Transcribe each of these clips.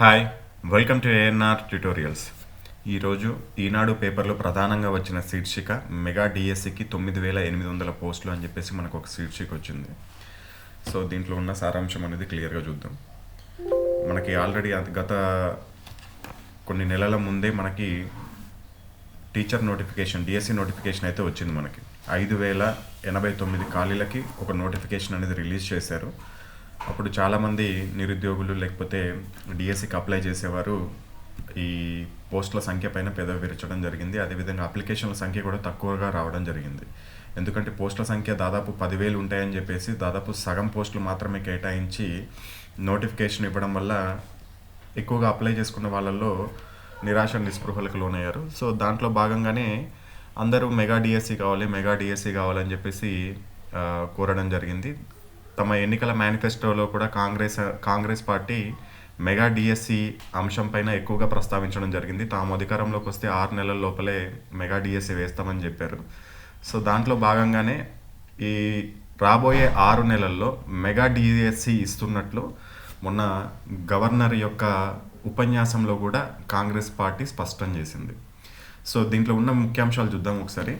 Hi welcome to ANR tutorials ఈరోజు ఈనాడు పేపర్లో ప్రధానంగా వచ్చిన శీర్షిక మెగా డిఎస్సికి తొమ్మిది వేల ఎనిమిది వందల పోస్టులు అని చెప్పేసి మనకు ఒక శీర్షిక వచ్చింది. సో దీంట్లో ఉన్న సారాంశం అనేది క్లియర్గా చూద్దాం. మనకి ఆల్రెడీ గత కొన్ని నెలల ముందే మనకి టీచర్ నోటిఫికేషన్ డిఎస్సి నోటిఫికేషన్ అయితే వచ్చింది మనకి. ఐదు వేల ఎనభై తొమ్మిది ఖాళీలకి ఒక నోటిఫికేషన్ అనేది రిలీజ్ చేశారు. అప్పుడు చాలామంది నిరుద్యోగులు లేకపోతే డిఎస్సికి అప్లై చేసేవారు ఈ పోస్టుల సంఖ్య పైన పెదవి విరచడం జరిగింది. అదేవిధంగా అప్లికేషన్ల సంఖ్య కూడా తక్కువగా రావడం జరిగింది. ఎందుకంటే పోస్టుల సంఖ్య దాదాపు పదివేలు ఉంటాయని చెప్పేసి దాదాపు సగం పోస్టులు మాత్రమే కేటాయించి నోటిఫికేషన్ ఇవ్వడం వల్ల ఎక్కువగా అప్లై చేసుకున్న వాళ్ళల్లో నిరాశ నిస్పృహలకు లోనయ్యారు. సో దాంట్లో భాగంగానే అందరూ మెగా డిఎస్సి కావాలి మెగా డిఎస్సి కావాలని చెప్పేసి కోరడం జరిగింది. తమ ఎన్నికల మేనిఫెస్టోలో కూడా Congress Congress party mega DSC అంశం పైన ఎక్కువగా ప్రస్తావించడం జరిగింది. తాము అధికారంలోకి వస్తే ఆరు నెలల లోపలే మెగా డిఎస్సి వేస్తామని చెప్పారు. సో దాంట్లో భాగంగానే ఈ రాబోయే ఆరు నెలల్లో మెగా డిఎస్సి ఇస్తున్నట్లు మొన్న గవర్నర్ యొక్క ఉపన్యాసంలో కూడా కాంగ్రెస్ పార్టీ స్పష్టం చేసింది. సో దీంట్లో ఉన్న ముఖ్యాంశాలు చూద్దాం ఒకసారి.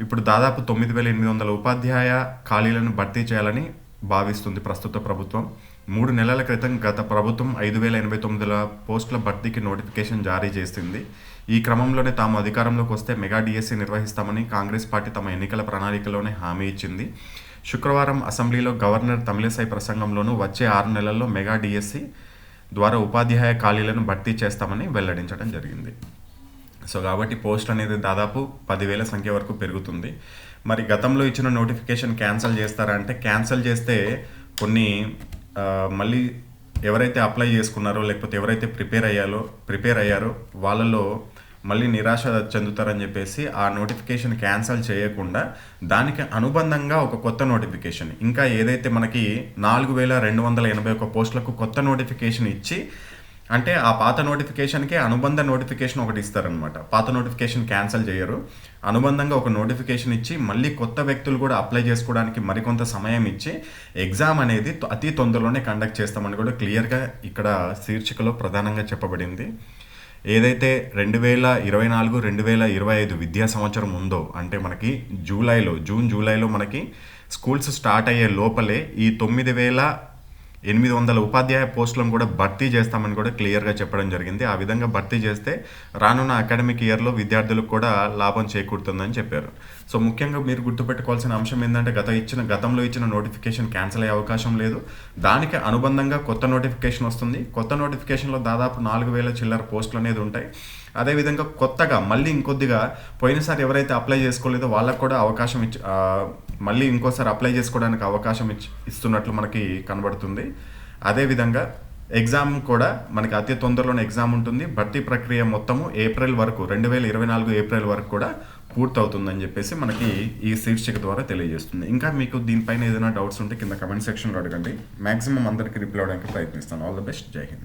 ఇప్పుడు దాదాపు తొమ్మిది వేల ఎనిమిది వందల ఉపాధ్యాయ ఖాళీలను భర్తీ చేయాలని భావిస్తుంది ప్రస్తుత ప్రభుత్వం. మూడు నెలల క్రితం గత ప్రభుత్వం ఐదు వేల ఎనభై తొమ్మిదిల పోస్టుల భర్తీకి నోటిఫికేషన్ జారీ చేసింది. ఈ క్రమంలోనే తాము అధికారంలోకి వస్తే మెగా డిఎస్సీ నిర్వహిస్తామని కాంగ్రెస్ పార్టీ తమ ఎన్నికల ప్రణాళికలోనే హామీ ఇచ్చింది. శుక్రవారం అసెంబ్లీలో గవర్నర్ తమిళసై ప్రసంగంలోనూ వచ్చే ఆరు నెలల్లో మెగా డిఎస్సీ ద్వారా ఉపాధ్యాయ ఖాళీలను భర్తీ చేస్తామని వెల్లడించడం జరిగింది. సో కాబట్టి పోస్ట్ అనేది దాదాపు పదివేల సంఖ్య వరకు పెరుగుతుంది. మరి గతంలో ఇచ్చిన నోటిఫికేషన్ క్యాన్సిల్ చేస్తారా అంటే క్యాన్సిల్ చేస్తే కొన్ని మళ్ళీ ఎవరైతే అప్లై చేసుకున్నారో లేకపోతే ఎవరైతే ప్రిపేర్ అయ్యాలో ప్రిపేర్ అయ్యారో వాళ్ళలో మళ్ళీ నిరాశ చెందుతారని చెప్పేసి ఆ నోటిఫికేషన్ క్యాన్సిల్ చేయకుండా దానికి అనుబంధంగా ఒక కొత్త నోటిఫికేషన్ ఇంకా ఏదైతే మనకి నాలుగు వేల రెండు వందల ఎనభై ఒక పోస్టులకు కొత్త నోటిఫికేషన్ ఇచ్చి అంటే ఆ పాత నోటిఫికేషన్కే అనుబంధ నోటిఫికేషన్ ఒకటి ఇస్తారనమాట పాత నోటిఫికేషన్ క్యాన్సిల్ చేయరు. అనుబంధంగా ఒక నోటిఫికేషన్ ఇచ్చి మళ్ళీ కొత్త వ్యక్తులు కూడా అప్లై చేసుకోవడానికి మరికొంత సమయం ఇచ్చి ఎగ్జామ్ అనేది అతి తొందరలోనే కండక్ట్ చేస్తామని కూడా క్లియర్గా ఇక్కడ శీర్షికలో ప్రధానంగా చెప్పబడింది. ఏదైతే రెండు వేల ఇరవై నాలుగు రెండు వేల ఇరవై ఐదు విద్యా సంవత్సరం ఉందో అంటే మనకి జూలైలో జూన్ జూలైలో మనకి స్కూల్స్ స్టార్ట్ అయ్యే లోపలే ఈ తొమ్మిది వేల ఎనిమిది వందల ఉపాధ్యాయ పోస్టులను కూడా భర్తీ చేస్తామని కూడా క్లియర్గా చెప్పడం జరిగింది. ఆ విధంగా భర్తీ చేస్తే రానున్న అకాడమిక్ ఇయర్లో విద్యార్థులకు కూడా లాభం చేకూరుతుందని చెప్పారు. సో ముఖ్యంగా మీరు గుర్తుపెట్టుకోవాల్సిన అంశం ఏంటంటే గత ఇచ్చిన గతంలో ఇచ్చిన నోటిఫికేషన్ క్యాన్సిల్ అయ్యే అవకాశం లేదు. దానికి అనుబంధంగా కొత్త నోటిఫికేషన్ వస్తుంది. కొత్త నోటిఫికేషన్లో దాదాపు నాలుగు వేల చిల్లర పోస్టులు అనేది ఉంటాయి. అదేవిధంగా కొత్తగా మళ్ళీ ఇంకొద్దిగా పోయినసారి ఎవరైతే అప్లై చేసుకోలేదో వాళ్ళకు కూడా అవకాశం ఇచ్చి మళ్ళీ ఇంకోసారి అప్లై చేసుకోవడానికి అవకాశం ఇచ్చి ఇస్తున్నట్లు మనకి కనబడుతుంది. అదేవిధంగా ఎగ్జామ్ కూడా మనకి అతి తొందరలోనే ఎగ్జామ్ ఉంటుంది. భర్తీ ప్రక్రియ మొత్తము ఏప్రిల్ వరకు రెండు వేల ఇరవై నాలుగు ఏప్రిల్ వరకు కూడా పూర్తవుతుందని చెప్పేసి మనకి ఈ శీర్షిక ద్వారా తెలియజేస్తుంది. ఇంకా మీకు దీనిపైన ఏదైనా డౌట్స్ ఉంటే కింద కమెంట్ సెక్షన్లో అడగండి. మ్యాక్సిమం అందరికీ రిప్లై అవడానికి ప్రయత్నిస్తాను. ఆల్ ద బెస్ట్ జై హింద్